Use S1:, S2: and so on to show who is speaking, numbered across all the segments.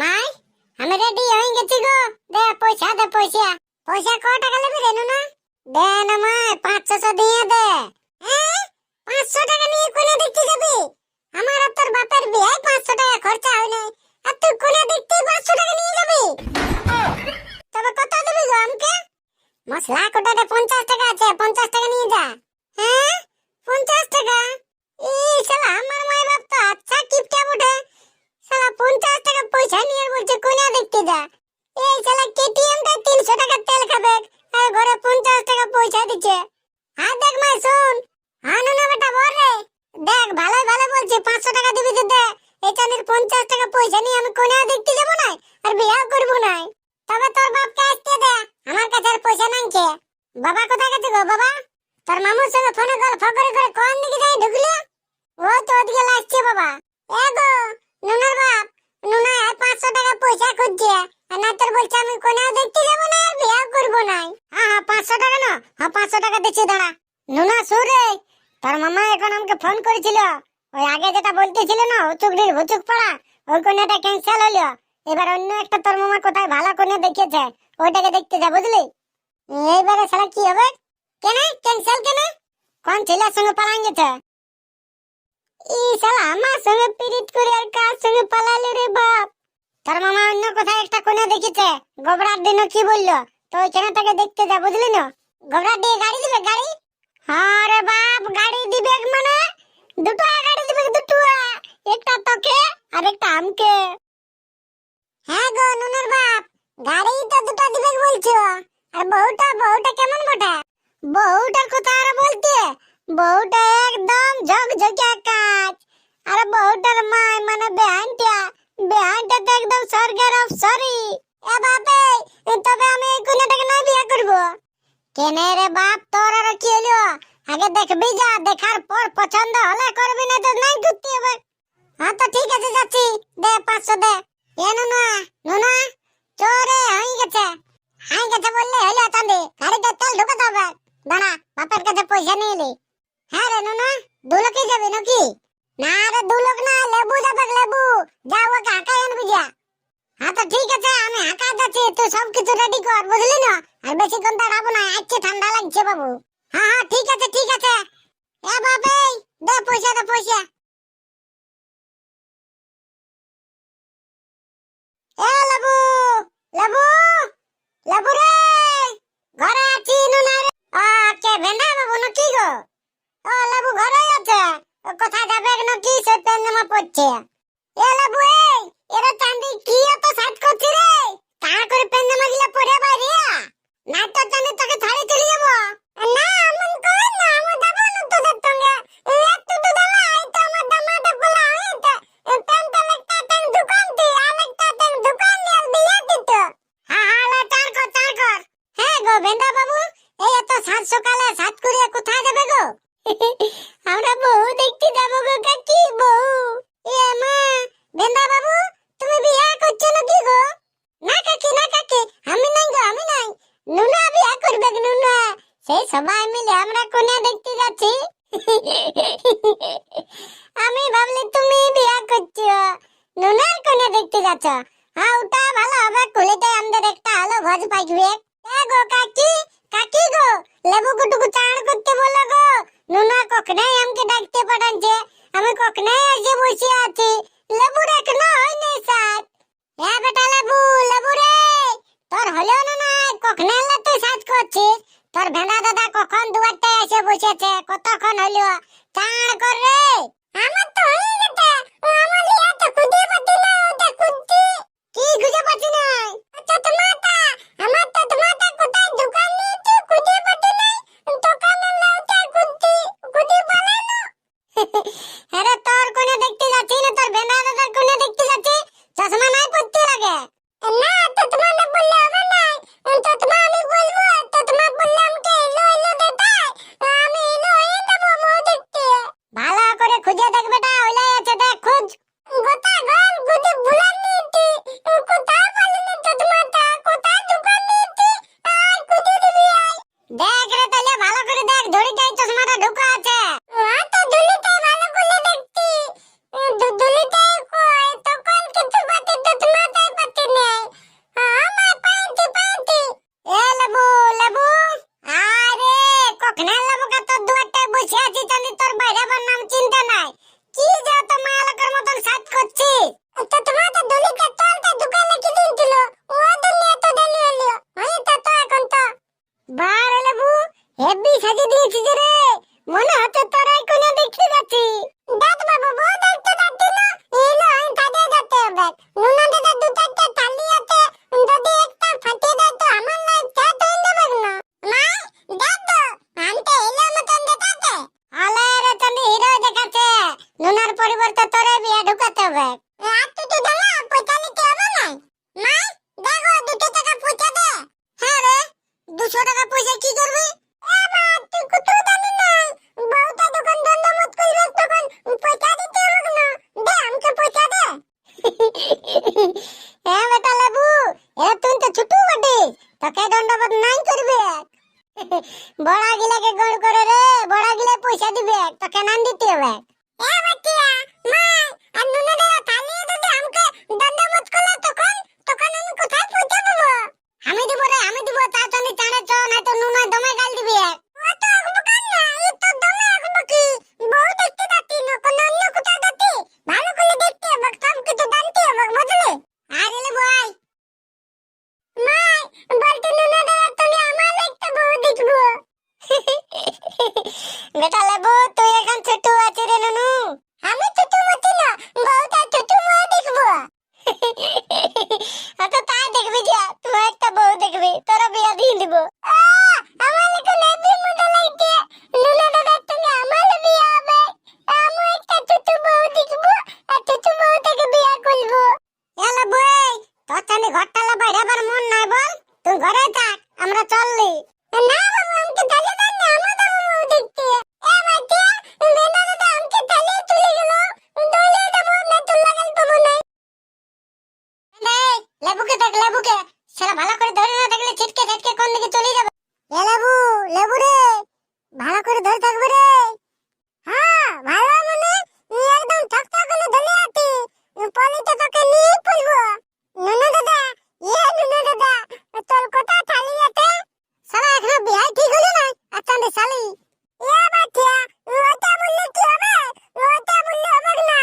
S1: মাই আমি রেডি হয়ে গেছি গো। দে, পয়সা দে, পয়সা। পয়সা ক টাকা নেবে রে নুনা? দে না মাই, পাঁচশো দিয়ে দে। হ্যাঁ পাঁচশো টাকা নিয়ে কোনে দেখতে যাবি? আমার আর তোর বাপের বিয়ে পাঁচশো টাকা খরচা হয় নাই। আর তুই কোনে দেখতে পাঁচশো টাকা নিয়ে যাবি? তবে কত দিবি গো আমাকে? মশলা কোটাতে পঞ্চাশ টাকা আছে, পঞ্চাশ টাকা নিয়ে যা হ্যাঁ পঞ্চাশ টাকা এই শালা আমার মায়ের বাপ তো আচ্ছা কিপটা বটে শালা পঞ্চাশ টাকা পয়সা নিয়ে বলছে কোনা দেখতে যা এই শালা কেটিএম টা তিনশো টাকা তেল খাবে, আর ঘরে পঞ্চাশ টাকা পয়সা দিচ্ছে। আর দেখ মাই শোন আনু না বেটা বল রে। দেখ ভালো ভালো বলছি, পাঁচশো টাকা দিবি তো দে চাঁদের পঞ্চাশ টাকা পয়সা নিয়ে আমি কোনা দেখতে যাব না, আর বিয়াও করব না। তবে তোর বাপকে আসতে দে, আমার কাছে আর পয়সা নাই বাবা কোথায় গেছে গো, বাবা? তোর মামুর সঙ্গে ফোনে গল্প করে করে কোন দিকে যাই ঢুকলি? ও তো ওদিকে লাগছে বাবা। এ গো, নুনার বাপ, নুনা পাঁচশো টাকা পয়সা খুঁজছে। না তোর বলছে আমি কোনেও দেখতে যাব না, আর বিয়াও করব না। হ্যাঁ হ্যাঁ পাঁচশো টাকা না হ্যাঁ পাঁচশো টাকা দিচ্ছি, দাঁড়া। নুনা সুর তোর মামা এখন আমাকে ফোন করেছিল। ওই আগে যেটা বলতেছিল না হুচুকড়ির হুচুক পাড়া, ওই কোনেটা ক্যান্সেল হলো এবার অন্য একটা তোর মামা কোথায় ভালো কোনে দেখিয়েছে, ওইটাকে দেখতে যা, বুঝলি? এইবারে শালা কি হবে? কেন? ক্যান্সেল কেন? কোন ছেলের সঙ্গে পালান গেছে ই শালা, আমার সঙ্গে পিরিত করে আর কার সঙ্গে পালালো রে বাপ? তোর মামা অন্য কোথায় একটা কোনে দেখেছে। গোবরার দিন কি বলল? তো ওইখানে তাকে দেখতে যা, বুঝলি না? গোবরার দিয়ে গাড়ি দিবে, গাড়ি? হ্যাঁ রে বাপ, গাড়ি দিবে মানে? দুটো গাড়ি দিবে, দুটো একটা তোকে আর একটা আমকে। হ্যাঁ গো, নুনের বাপ গাড়ি তো দুটো দিবে বলছো। আর বউটা বউটা কেমন বটে? বউটার কথা আর বলতে? বউটা একদম ঝকঝকে কাজ আর বউটার মায় মানে বেহানটা বেহানটা তো একদম স্বর্গের অপসরি। এ বাপে, তবে আমি এই কোনটাকে না বিয়ে করব? কেনে রে বাপ, তোর আর কি হলো আগে দেখবি যা, দেখার পর পছন্দ হলে করবি না তো নাই করতে হবে হ্যাঁ তো ঠিক আছে, যাচ্ছি। দে, পাঁচশো দে। এ নুনা নুনা, চোরে, হয়ে গেছে। হয়ে গেছে বললে হলো চাঁদি। গাড়িতে তেল ঢুকাতে হবে। দাঁড়া, বাপের কাছে পয়সা নিয়ে এলি হ্যাঁ রে নুনা দু লোকে যাবি নাকি? না রে, দুলোক না, লেবু যাবে লেবু। যা ওকে হাঁকাই আনবি যা। হ্যাঁ তো ঠিক আছে, আমি হাঁকা যাচ্ছি, তুই সব কিছু রেডি কর, বুঝলি না? আর বেশিক্ষণ দাঁড়াবো না, আজকে ঠান্ডা লাগছে বাবু। হ্যাঁ হ্যাঁ ঠিক আছে ঠিক আছে। এ বাবাই দে পয়সা দে পয়সা। நிச்சயம் সেই সবাই মিলে আমরা দেখতে যাচ্ছি। আমি ভাবলি, তুমি বিয়া করছ। নুনার দেখতে যাচ্ছ। হ্যাঁ ওটা ভালো হবে। কুলিতে আমাদের একটা আলো ভোজ পাইবে। গো কাকি কাকি গো, লেবু গুটুকু চাড় করতে বলো গো। নুনা কখনাই আমাকে ডাকতে পাঠান দুশো টাকা পয়সা কি করবে? হ্যাঁ বেটা লেবু, এ তুই তো ছোট বটে। তোকে দণ্ডবোধ নাই করবে। বড় গিলাকে গড় করে রে বড় গিলা পয়সা দিবে। তোকে নাম দিতে হবে। বেটা কোন দিকে চলে যাবে। এ লেবু লেবু রে, ভালো করে ধরে থাকবে রে। হ্যাঁ ভালো মানে? একদম ঠকঠক করে ধরে আছি। পলিতে তোকে নিয়ে পড়ব নুনু দাদা ইয়ে নুনু দাদা, তোর কথা চালি আছে সারা এখনও বিয়াই ঠিক হলো না? আচ্ছা শালি। ইয়া বাচ্চা, ওটা বললে কি হবে? ওটা বললে হবে না?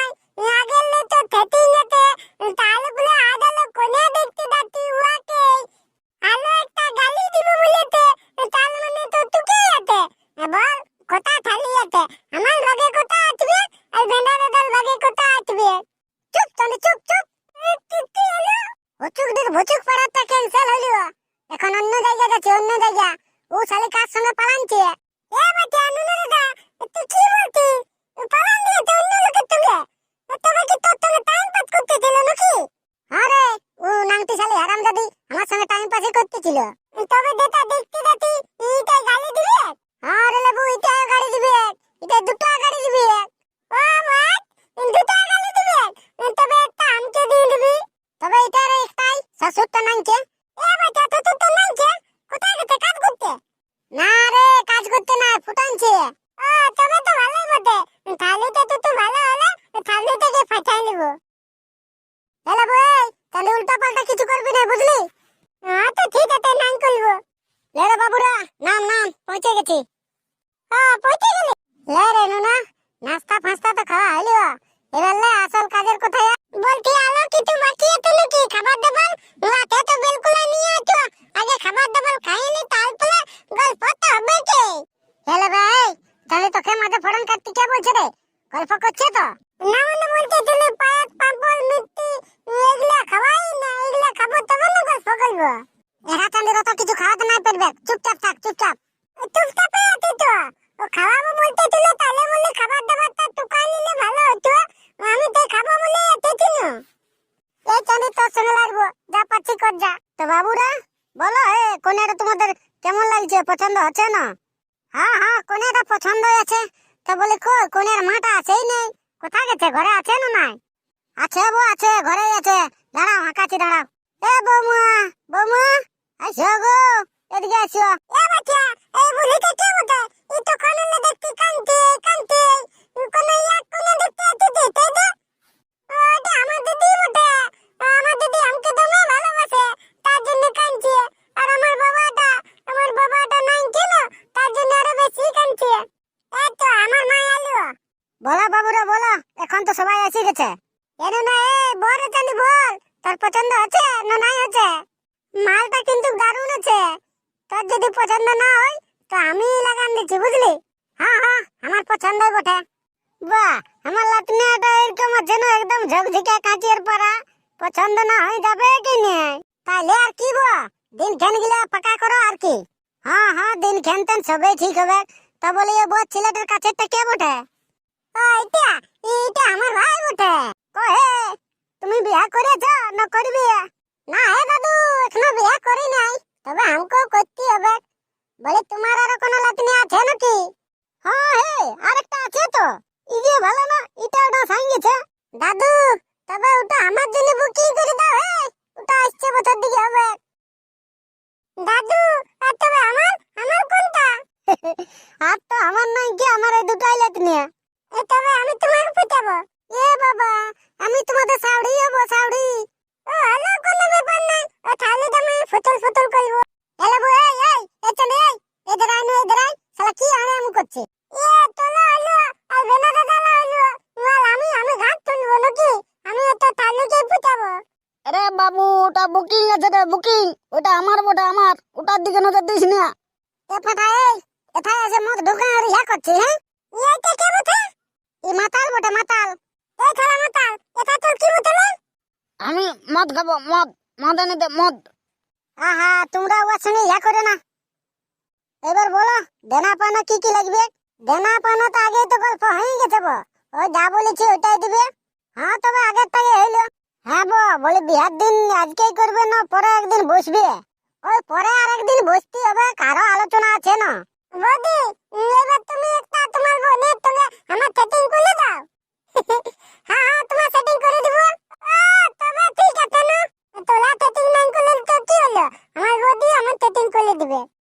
S1: শালি কার সঙ্গে পালানছে এ বাচ্চা নুনু দাদা তুই কি বলছিস পালান দিয়েছে অন্য লোকের সঙ্গে। তবে কি তোর সঙ্গে টাইম পাস করতেছিল নাকি? আরে, ও নাংটি শালি, হারামজাদি, আমার সঙ্গে টাইম পাসই করতেছিল। তবে যেটা দেখতে যাচ্ছি এইটাই গালি দিবে? আরে লেবু এইটাই গাড়ি দিবে। এটা দুটো গাড়ি দিবে। ও মাত দুটো গাড়ি দিবে। তবে একটা আমকে দিয়ে দিবি। তবে এটার একটাই শ্বশুরটা নাইছে এ বাচ্চা তো তো নাইছে কোথায় গেছে কাজ করতে না রে কাজ করতে না ফুটানছে ও তবে তো ভালোই বটে তাহলে তো তো তো ভালো হলে তাহলে থেকে ফাটাই নেব হ্যালো বই তাহলে উল্টা পাল্টা কিছু করবি না বুঝলি হ্যাঁ তো ঠিক আছে নাম করব লে রে বাবুরা নাম নাম পৌঁছে গেছি লে রে নুনা, নাস্তা ফাস্তা তো খাওয়া হইল। আসল কাজের কোথায় বলছি, আলো কিছু বাকি আছে নাকি? খাবার দাবার? রাতে তো নিয়ে খাবার দাবার খাইনি তারপরে গল্প তো হবে কি? ভাই, তাহলে তোকে মাঝে ফোড়ন কাটতে কে বলছে রে? গল্প করছে তো? না বলতে তুমি পায়েস পাপড়, মিষ্টি খাওয়াই না, এগুলা খাব তবে গল্প করব। এরা তো কিছু খাওয়াতে না পারবে চুপচাপ থাক, চুপচাপ। চুপচাপ আছি তো। খাওয়াবো বলতে ছিল, তাহলে বলে খাবার দাবারটা টুকাই নিলে ভালো হতো। আমি তো খাব বলে এসেছি না এই চাঁদি তোর সঙ্গে লাগবো, যা পাচ্ছি কর যা। তো বাবুরা, বলো হে কোনেটা তোমাদের কেমন লাগছে? পছন্দ হচ্ছে না? হ্যাঁ হ্যাঁ কোনেটা পছন্দ আছে তো বলি কই কোনের মাটা আছেই নেই। কোথায় গেছে, ঘরে আছে না নাই? আছে বউ আছে ঘরে আছে। দাঁড়াও, হাঁকাচ্ছি, দাঁড়াও। এ বৌমা বৌমা, আসো গো, এদিকে আসো। এ বাচ্চা, এই কে ই তো কোনে বলো বাবুরা বলো এখন তো সবাই এসে গেছে। এর না এই বড় চালি বল। তোর পছন্দ আছে না নাই আছে মালটা কিন্তু দারুণ আছে। তোর যদি পছন্দ না হয় তো আমি লাগান দিচ্ছি, বুঝলি? হ্যাঁ হ্যাঁ আমার পছন্দই বটে। বাহ, আমার লাতনিয়াটা এরকম আছে না, একদম ঝকঝকে কাঁচের পরা পছন্দ না হয়ে যাবে কি নিয়ে তাহলে আর কি বো দিন খেন গিলা পাকা করো আর কি। হ্যাঁ হ্যাঁ দিন খেন তেন সবই ঠিক হবে। তা বলি এ বড় ছেলেটার কাছেরটা কে বটে? ও এটা এটা আমার ভাই বটে। কহে তুমি বিয়া করেছ না করবি? না হে দাদু, এখনও বিয়া করি নাই। তবে আমাকেও করতে হবে। বলে তোমার আর কোনো লাতনি আছে নাকি? হ্যাঁ হে আরেকটা আছে তো। ইগে ভালো না এটা ওটা সাইঙ্গেছে দাদু তবে ওটা আমার জন্য বুকিং করে দাও হে। ওটা আসছে বছর দিকে হবে।
S2: দাদু আর
S1: তবে আমার? আমার কোনটা? আর তো আমার নাই কি আমার এই দুটাই লাতনি এ তবে আমি তোমার পিটাবো এ
S2: বাবা আমি তোমাদের সাউড়ি হব সাউড়ি বুকিং ওটা আমার ওটা আমার। ওটার দিকে নজর দিস না।
S1: এ ফাটা এই এথায় এসে মদ ঢুকা আর ইয়া করছে হ্যাঁ? এইটা কে কে বটে? ই মাতাল বটে মাতাল। এই খালা মাতাল এটা তোর কি বটে রে?
S2: আমি মদ খাব মদ মদ এনে দে মদ।
S1: আহা তোমরা ওর সঙ্গে ইয়া করে না। এবার বলো দেনা পানা কি কি লাগবে? দেনা পানো তো আগেই তো গল্প হয়ে গেছে বো ওই যা বলেছি ওইটাই দিবে। হ্যাঁ তবে আগের থেকে হইল। হ্যাঁ বো, বলে বিহার দিন আজকেই করবে না, পরে একদিন বসবে। ওই পরে আর একদিন বসতে হবে, কারও আলোচনা আছে না। বৌদি, এবার তুমি একটা তোমার বোনের সঙ্গে আমার সেটিং করে দাও। হ্যাঁ হ্যাঁ তোমার সেটিং করে দিব। তবে ঠিক আছে না। তোলা সেটিং না করলে তো কি হলো? আমার বৌদি আমার সেটিং করে দিবে।